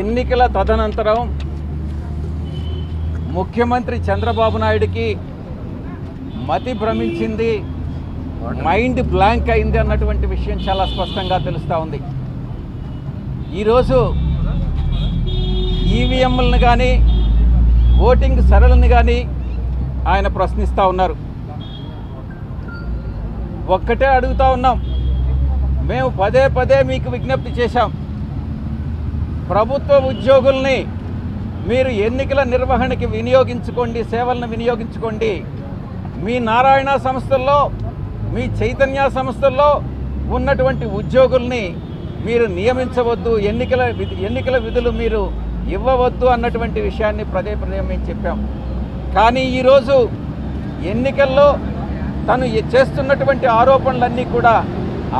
ఎన్నికల తదనంతరం ముఖ్యమంత్రి చంద్రబాబు నాయుడికి మతి భ్రమించింది మైండ్ బ్లాంక్ అయింది అన్నటువంటి విషయం చాలా స్పష్టంగా తెలుస్తూ ఉంది. ఈరోజు ఈవీఎంలను కానీ ఓటింగ్ సరళని కానీ ఆయన ప్రశ్నిస్తూ ఉన్నారు. ఒక్కటే అడుగుతా ఉన్నాం. మేము పదే పదే మీకు విజ్ఞప్తి చేశాం. ప్రభుత్వ ఉద్యోగుల్ని మీరు ఎన్నికల నిర్వహణకి వినియోగించుకోండి సేవలను వినియోగించుకోండి. మీ నారాయణ సంస్థల్లో మీ చైతన్య సంస్థల్లో ఉన్నటువంటి ఉద్యోగుల్ని మీరు నియమించవద్దు ఎన్నికల విధి ఎన్నికల విధులు మీరు ఇవ్వవద్దు అన్నటువంటి విషయాన్ని పదే పదే మేము చెప్పాం. కానీ ఈరోజు ఎన్నికల్లో తను చేస్తున్నటువంటి ఆరోపణలన్నీ కూడా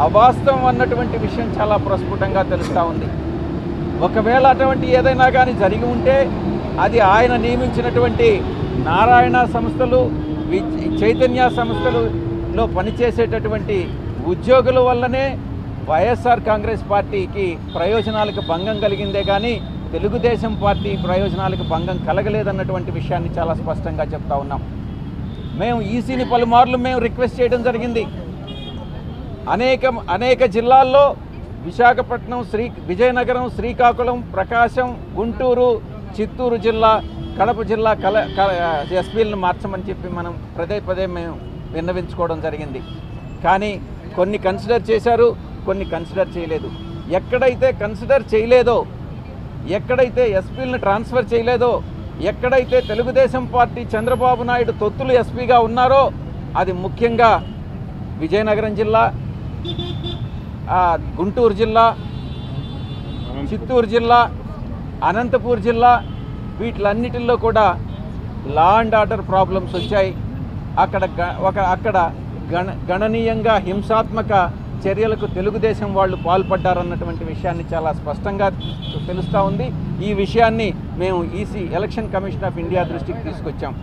అవాస్తవం అన్నటువంటి విషయం చాలా ప్రస్ఫుటంగా తెలుస్తూ ఉంది. ఒకవేళ అటువంటి ఏదైనా కానీ జరిగి ఉంటే అది ఆయన నియమించినటువంటి నారాయణ సంస్థలు వి- చైతన్య సంస్థలులో పనిచేసేటటువంటి ఉద్యోగుల వల్లనే వైఎస్ఆర్ కాంగ్రెస్ పార్టీకి ప్రయోజనాలకు భంగం కలిగిందే కానీ తెలుగుదేశం పార్టీ ప్రయోజనాలకు భంగం కలగలేదన్నటువంటి విషయాన్ని చాలా స్పష్టంగా చెప్తా ఉన్నాం. మేము ఈసీని పలుమార్లు మేము రిక్వెస్ట్ చేయడం జరిగింది. అనేక అనేక జిల్లాల్లో విశాఖపట్నం శ్రీ విజయనగరం శ్రీకాకుళం ప్రకాశం గుంటూరు చిత్తూరు జిల్లా కడప జిల్లా కల ఎస్పీలను మార్చమని చెప్పి మనం పదే పదే మేము విన్నవించుకోవడం జరిగింది. కానీ కొన్ని కన్సిడర్ చేశారు కొన్ని కన్సిడర్ చేయలేదు. ఎక్కడైతే కన్సిడర్ చేయలేదో ఎక్కడైతే ఎస్పీలను ట్రాన్స్ఫర్ చేయలేదో ఎక్కడైతే తెలుగుదేశం పార్టీ చంద్రబాబు నాయుడు తొత్తులు ఎస్పీగా ఉన్నారో అది ముఖ్యంగా విజయనగరం జిల్లా గుంటూరు జిల్లా చిత్తూరు జిల్లా అనంతపూర్ జిల్లా వీటిలన్నిటిల్లో కూడా లా అండ్ ఆర్డర్ ప్రాబ్లమ్స్ వచ్చాయి. అక్కడ గ- ఒక అక్కడ గణ గణనీయంగా హింసాత్మక చర్యలకు తెలుగుదేశం వాళ్ళు పాల్పడ్డారన్నటువంటి విషయాన్ని చాలా స్పష్టంగా తెలుస్తూ ఉంది. ఈ విషయాన్ని మేము EC election commission of India దృష్టికి తీసుకొచ్చాం.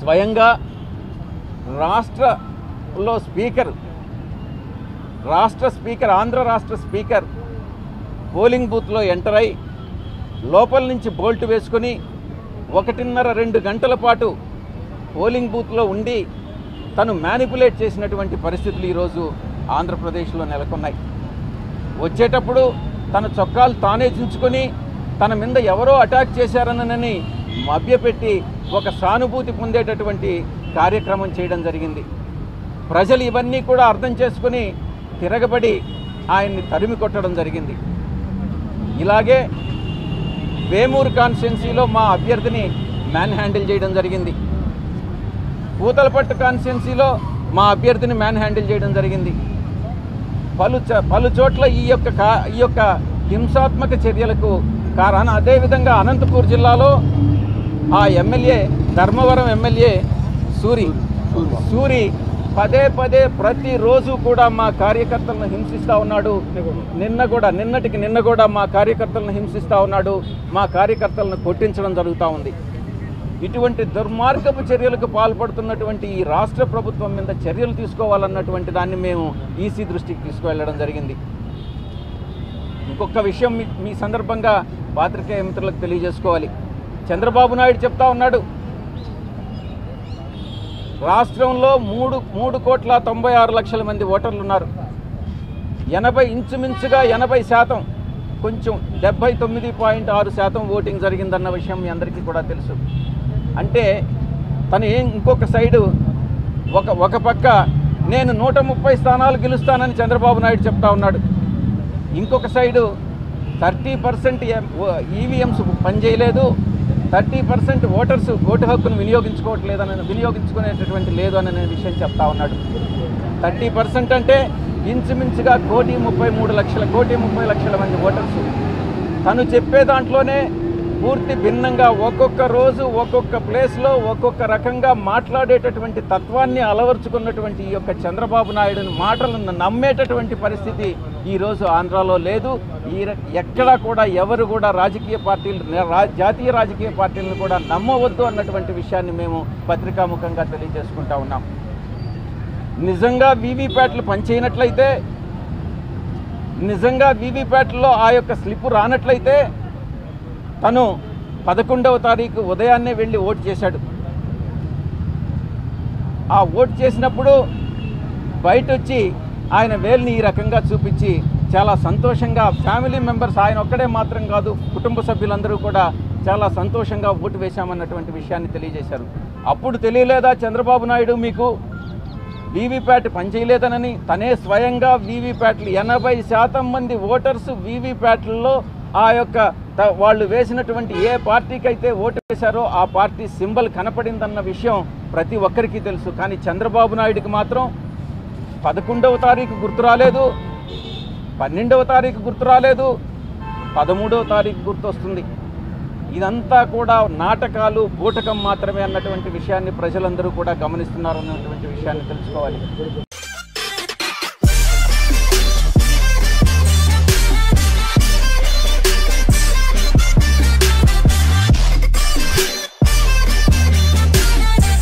స్వయంగా రాష్ట్రలో స్పీకర్ రాష్ట్ర స్పీకర్ ఆంధ్ర రాష్ట్ర స్పీకర్ పోలింగ్ బూత్లో ఎంటర్ అయి లోపల నుంచి బోల్ట్ వేసుకొని ఒకటిన్నర రెండు గంటల పాటు పోలింగ్ బూత్లో ఉండి తను మ్యానిపులేట్ చేసినటువంటి పరిస్థితులు ఈరోజు ఆంధ్రప్రదేశ్లో నెలకొన్నాయి. వచ్చేటప్పుడు తన చొక్కాలు తానే చించుకొని తన మీద ఎవరో అటాక్ చేశారనని మభ్యపెట్టి ఒక సానుభూతి పొందేటటువంటి కార్యక్రమం చేయడం జరిగింది. ప్రజలు ఇవన్నీ కూడా అర్థం చేసుకుని తిరగబడి ఆయన్ని తరిమి కొట్టడం జరిగింది. ఇలాగే వేమూరు కాన్స్టిట్యున్సీలో మా అభ్యర్థిని మ్యాన్ హ్యాండిల్ చేయడం జరిగింది. పూతలపట్టు కాన్స్టిట్యున్సీలో మా అభ్యర్థిని మ్యాన్ హ్యాండిల్ చేయడం జరిగింది. పలు పలు చోట్ల ఈ యొక్క కా ఈ యొక్క హింసాత్మక చర్యలకు కారణం. అదేవిధంగా అనంతపూర్ జిల్లాలో ఆ ఎమ్మెల్యే ధర్మవరం ఎమ్మెల్యే సూరి సూరి పదే పదే ప్రతిరోజు కూడా మా కార్యకర్తలను హింసిస్తూ ఉన్నాడు. నిన్న కూడా నిన్నటికి నిన్న కూడా మా కార్యకర్తలను హింసిస్తూ ఉన్నాడు. మా కార్యకర్తలను కొట్టించడం జరుగుతూ ఉంది. ఇటువంటి దుర్మార్గపు చర్యలకు పాల్పడుతున్నటువంటి ఈ రాష్ట్ర ప్రభుత్వం మీద చర్యలు తీసుకోవాలన్నటువంటి దాన్ని మేము ఈసీ దృష్టికి తీసుకువెళ్ళడం జరిగింది. ఇంకొక విషయం మీ మీ సందర్భంగా పాత్రికేయ మిత్రులకు తెలియజేసుకోవాలి. చంద్రబాబు నాయుడు చెప్తా ఉన్నాడు. రాష్ట్రంలో మూడు మూడు కోట్ల తొంభై ఆరు లక్షల మంది ఓటర్లు ఉన్నారు ఎనభై ఇంచుమించుగా ఎనభై శాతం కొంచెం డెబ్బై తొమ్మిది పాయింట్ ఆరు శాతం ఓటింగ్ జరిగిందన్న విషయం మీ అందరికీ కూడా తెలుసు. అంటే తను ఏం ఇంకొక సైడు ఒక ఒక పక్క నేను నూట ముప్పై స్థానాలు గెలుస్తానని చంద్రబాబు నాయుడు చెప్తా ఉన్నాడు. ఇంకొక సైడు థర్టీ పర్సెంట్ ఈవీఎంస్ పనిచేయలేదు. థర్టీ పర్సెంట్ ఓటర్స్ ఓటు హక్కును వినియోగించుకోవట్లేదని వినియోగించుకునేటటువంటి లేదు అనే విషయం చెప్తా ఉన్నాడు. థర్టీ పర్సెంట్ అంటే ఇంచుమించుగా కోటి ముప్పై మూడు లక్షల కోటి ముప్పై లక్షల మంది ఓటర్స్. తను చెప్పే దాంట్లోనే పూర్తి భిన్నంగా ఒక్కొక్క రోజు ఒక్కొక్క ప్లేస్లో ఒక్కొక్క రకంగా మాట్లాడేటటువంటి తత్వాన్ని అలవర్చుకున్నటువంటి ఈ యొక్క చంద్రబాబు నాయుడుని మాటలను నమ్మేటటువంటి పరిస్థితి ఈరోజు ఆంధ్రాలో లేదు. ఈ ఎక్కడా కూడా ఎవరు కూడా రాజకీయ పార్టీలు జాతీయ రాజకీయ పార్టీలను కూడా నమ్మవద్దు అన్నటువంటి విషయాన్ని మేము పత్రికాముఖంగా తెలియజేసుకుంటా ఉన్నాం. నిజంగా వీవీప్యాట్లు పనిచేయనట్లయితే నిజంగా వీవీప్యాట్లో ఆ యొక్క స్లిప్ రానట్లయితే తను పదకొండవ తారీఖు ఉదయాన్నే వెళ్ళి ఓటు చేశాడు. ఆ ఓటు చేసినప్పుడు బయట వచ్చి ఆయన వేల్ని ఈ రకంగా చూపించి చాలా సంతోషంగా ఫ్యామిలీ మెంబర్స్ ఆయన ఒక్కడే మాత్రం కాదు కుటుంబ సభ్యులందరూ కూడా చాలా సంతోషంగా ఓటు వేశామన్నటువంటి విషయాన్ని తెలియజేశారు. అప్పుడు తెలియలేదా చంద్రబాబు నాయుడు మీకు? వీవీప్యాట్ పనిచేయలేదనని తనే స్వయంగా వీవీప్యాట్లు ఎనభై శాతం మంది ఓటర్స్ వీవీప్యాట్లలో ఆ యొక్క వాళ్ళు వేసినటువంటి ఏ పార్టీకి అయితే ఓటు వేశారో ఆ పార్టీ సింబల్ కనపడిందన్న విషయం ప్రతి ఒక్కరికి తెలుసు. కానీ చంద్రబాబు నాయుడుకి మాత్రం పదకొండవ తారీఖు గుర్తు రాలేదు పన్నెండవ తారీఖు గుర్తు రాలేదు పదమూడవ తారీఖు గుర్తొస్తుంది. ఇదంతా కూడా నాటకాలు బూటకం మాత్రమే అన్నటువంటి విషయాన్ని ప్రజలందరూ కూడా గమనిస్తున్నారు అన్నటువంటి విషయాన్ని తెలుసుకోవాలి.